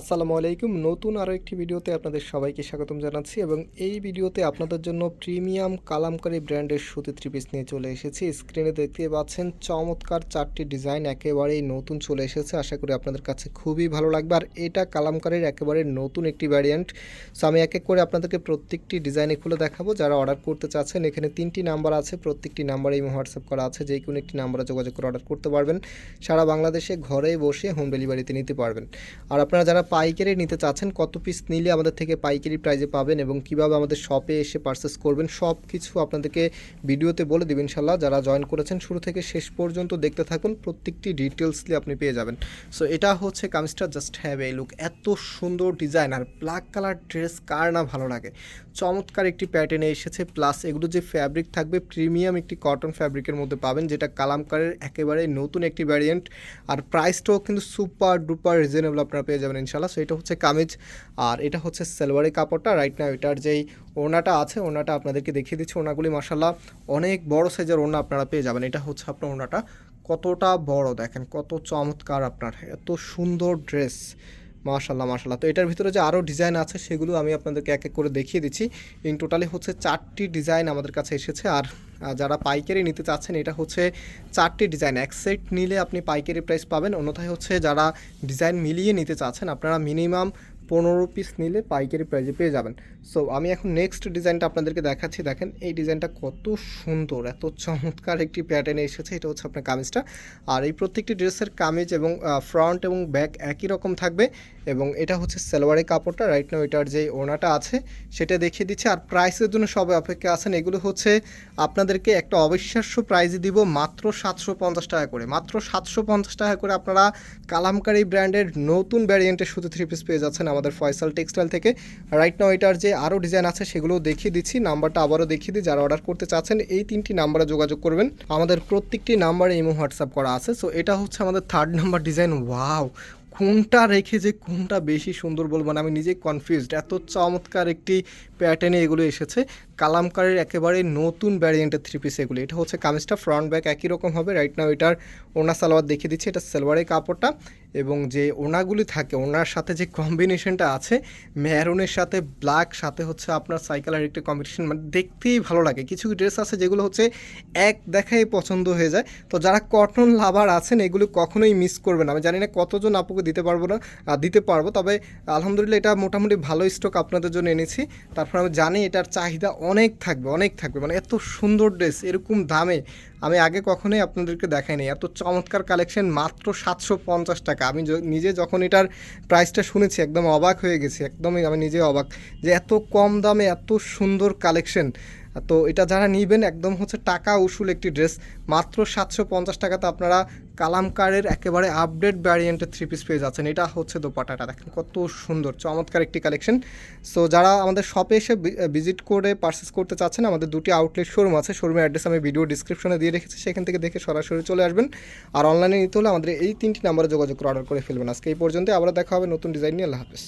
আসসালামু আলাইকুম। নতুন আরও একটি ভিডিওতে আপনাদের সবাইকে স্বাগতম জানাচ্ছি এবং এই ভিডিওতে আপনাদের জন্য প্রিমিয়াম কালামকারী ব্র্যান্ডের সুতি থ্রি পিস নিয়ে চলে এসেছি। স্ক্রিনে দেখতে পাচ্ছেন চমৎকার চারটি ডিজাইন, একেবারেই নতুন চলে এসেছে। আশা করি আপনাদের কাছে খুবই ভালো লাগবে। আর এটা কালামকারীর একেবারে নতুন একটি ভ্যারিয়েন্ট সো আমি এক এক করে আপনাদেরকে প্রত্যেকটি ডিজাইনে খুলে দেখাবো। যারা অর্ডার করতে চাচ্ছেন, এখানে তিনটি নাম্বার আছে। প্রত্যেকটি নাম্বারে এই হোয়াটসঅ্যাপ করা আছে। যে কোনো একটি নাম্বারে যোগাযোগ করে অর্ডার করতে পারবেন। সারা বাংলাদেশে ঘরে বসে হোম ডেলিভারিতে নিতে পারবেন। আর আপনারা যারা পাইকারি নিতে চাচ্ছেন, কত পিস নিলে আমাদের থেকে পাইকারি প্রাইজে পাবেন এবং কীভাবে আমাদের শপে এসে পারচেস করবেন সব কিছু আপনাদেরকে ভিডিওতে বলে দেবেন ইনশাল্লাহ যারা জয়েন করেছেন, শুরু থেকে শেষ পর্যন্ত দেখতে থাকুন, প্রত্যেকটি ডিটেলসলি আপনি পেয়ে যাবেন। সো এটা হচ্ছে কামিজটা জাস্ট হ্যাভ এ লুক এত সুন্দর ডিজাইন আর ব্ল্যাক কালার ড্রেস কার না ভালো লাগে? চমৎকার একটি প্যাটার্নে এসেছে প্লাস এগুলো যে ফ্যাব্রিক থাকবে প্রিমিয়াম একটি কটন ফ্যাব্রিকের মধ্যে পাবেন, যেটা কালামকারের একেবারে নতুন একটি ভ্যারিয়েন্ট আর প্রাইসটাও কিন্তু সুপার ডুপার রিজনেবল আপনারা পেয়ে যাবেন ইনশাল্লাহ সো এটা হচ্ছে কামিজ, আর এটা হচ্ছে সেলভারের কাপড়টা। রাইট না এটার যেই ওনাটা আছে ওনাটা আপনাদেরকে দেখিয়ে দিচ্ছি। ওনাগুলি মাসাল্লাহ অনেক বড় সাইজের ওনা আপনারা পেয়ে যাবেন। এটা হচ্ছে আপনার ওনাটা কতটা বড়, দেখেন, কত চমৎকার আপনার। এত সুন্দর ড্রেস মাশাল্লাহ মাশাল্লাহ তো এটার ভিতরে যে আরও ডিজাইন আছে, সেগুলো আমি আপনাদেরকে এক এক করে দেখিয়ে দিচ্ছি। ইন টোটালি হচ্ছে চারটি ডিজাইন আমাদের কাছে এসেছে, আর যারা পাইকারি নিতে চাচ্ছেন, এটা হচ্ছে চারটি ডিজাইন। এক সেট নিলে আপনি পাইকারি প্রাইস পাবেন, অন্যথায় হচ্ছে যারা ডিজাইন মিলিয়ে নিতে চাচ্ছেন, আপনারা মিনিমাম পনেরো পিস নিলে পাইকারি প্রাইজে পেয়ে যাবেন। সো আমি এখন নেক্সট ডিজাইনটা আপনাদেরকে দেখাচ্ছি। দেখেন, এই ডিজাইনটা কত সুন্দর, এত চমৎকার একটি প্যাটার্নে এসেছে। এটা হচ্ছে আপনার কামিজটা। আর এই প্রত্যেকটি ড্রেসের কামিজ এবং ফ্রন্ট এবং ব্যাক একই রকম থাকবে এবং এটা হচ্ছে সালোয়ারের কাপড়টা। রাইট নাও এটার যে ওনাটা আছে, সেটা দেখিয়ে দিচ্ছে। আর প্রাইসের জন্য সবাই অপেক্ষা আছেন। এগুলো হচ্ছে আপনাদেরকে একটা অবিশ্বাস্য প্রাইজে দিব মাত্র সাতশো পঞ্চাশ টাকা করে। মাত্র সাতশো পঞ্চাশ টাকা করে আপনারা কালামকারি ব্র্যান্ডের নতুন ভ্যারিয়েন্টের শুধু থ্রি পিস পেয়ে যাচ্ছেন আমাদের ফয়সাল টেক্সটাইল থেকে। রাইট নাও এটার যে আরও ডিজাইন আছে সেগুলোও দেখিয়ে দিচ্ছি, নাম্বারটা আবারও দেখিয়ে দিই, যারা অর্ডার করতে চাচ্ছেন, এই তিনটি নাম্বারে যোগাযোগ করবেন। আমাদের প্রত্যেকটি নাম্বারে ইমো হোয়াটসঅ্যাপ করা আছে। সো এটা হচ্ছে আমাদের থার্ড নাম্বার ডিজাইন ওয়াও কোনটা রেখে যে কোনটা বেশি সুন্দর বলব না, আমি নিজেই কনফিউজড এত চমৎকার একটি প্যাটার্নে এগুলো এসেছে। কালামকারের একেবারে নতুন ভ্যারিয়েন্টের থ্রি পিস এগুলো। এটা হচ্ছে কামিজটা ফ্রন্ট ব্যাক একই রকম হবে। রাইট নাও এটার ওনা সালোয়ার দেখিয়ে দিচ্ছি। এটা সালোয়ারের কাপড়টা এবং যে ওনাগুলি থাকে ওনার সাথে যে কম্বিনেশনটা আছে, মেরুনের সাথে ব্ল্যাক সাথে হচ্ছে আপনার সাইকেলের একটা কম্বিনেশন মানে দেখতেই ভালো লাগে। কিছু ড্রেস আছে যেগুলো হচ্ছে এক দেখাই পছন্দ হয়ে যায়। তো যারা কটন লাভার আছেন, এগুলো কখনোই মিস করবেন আমি জানি না কতজন আপুকে দিতে পারব না দিতে পারব, তবে আলহামদুলিল্লাহ এটা মোটামুটি ভালো স্টক আপনাদের জন্য এনেছি। তারপর আমি জানি এটার চাহিদা অনেক থাকবে অনেক থাকবে। মানে এত সুন্দর ড্রেস এরকম দামে আমি আগে কখনোই আপনাদেরকে দেখাইনি এত চমৎকার কালেকশন মাত্র সাতশো পঞ্চাশ টাকা। আমি নিজে যখন এটার প্রাইসটা শুনেছি, একদম অবাক হয়ে গেছি। একদমই আমি নিজে অবাক যে এত কম দামে এত সুন্দর কালেকশন তো এটা যারা নিবেন, একদম হচ্ছে টাকা উসুল একটি ড্রেস। মাত্র সাতশো পঞ্চাশ টাকাতে আপনারা কালামকারের একেবারে আপডেট ভ্যারিয়েন্টের থ্রি পিস পেয়ে যাচ্ছেন। এটা হচ্ছে দোপাটাটা, দেখেন কত সুন্দর, চমৎকার একটি কালেকশন সো যারা আমাদের শপে এসে ভিজিট করে পারচেস করতে চাচ্ছেন, আমাদের দুটি আউটলেট শোরুম আছে। শোরুমের অ্যাড্রেস আমি ভিডিও ডিসক্রিপশনে দিয়ে রেখেছি, সেখান থেকে দেখে সরাসরি চলে আসবেন। আর অনলাইনে নিতে হলে আমাদের এই তিনটি নাম্বারে যোগাযোগ করে অর্ডার করে ফেলবেন। আজকে এই পর্যন্ত আবার দেখা হবে নতুন ডিজাইন নিয়ে। আল্লাহ হাফেজ।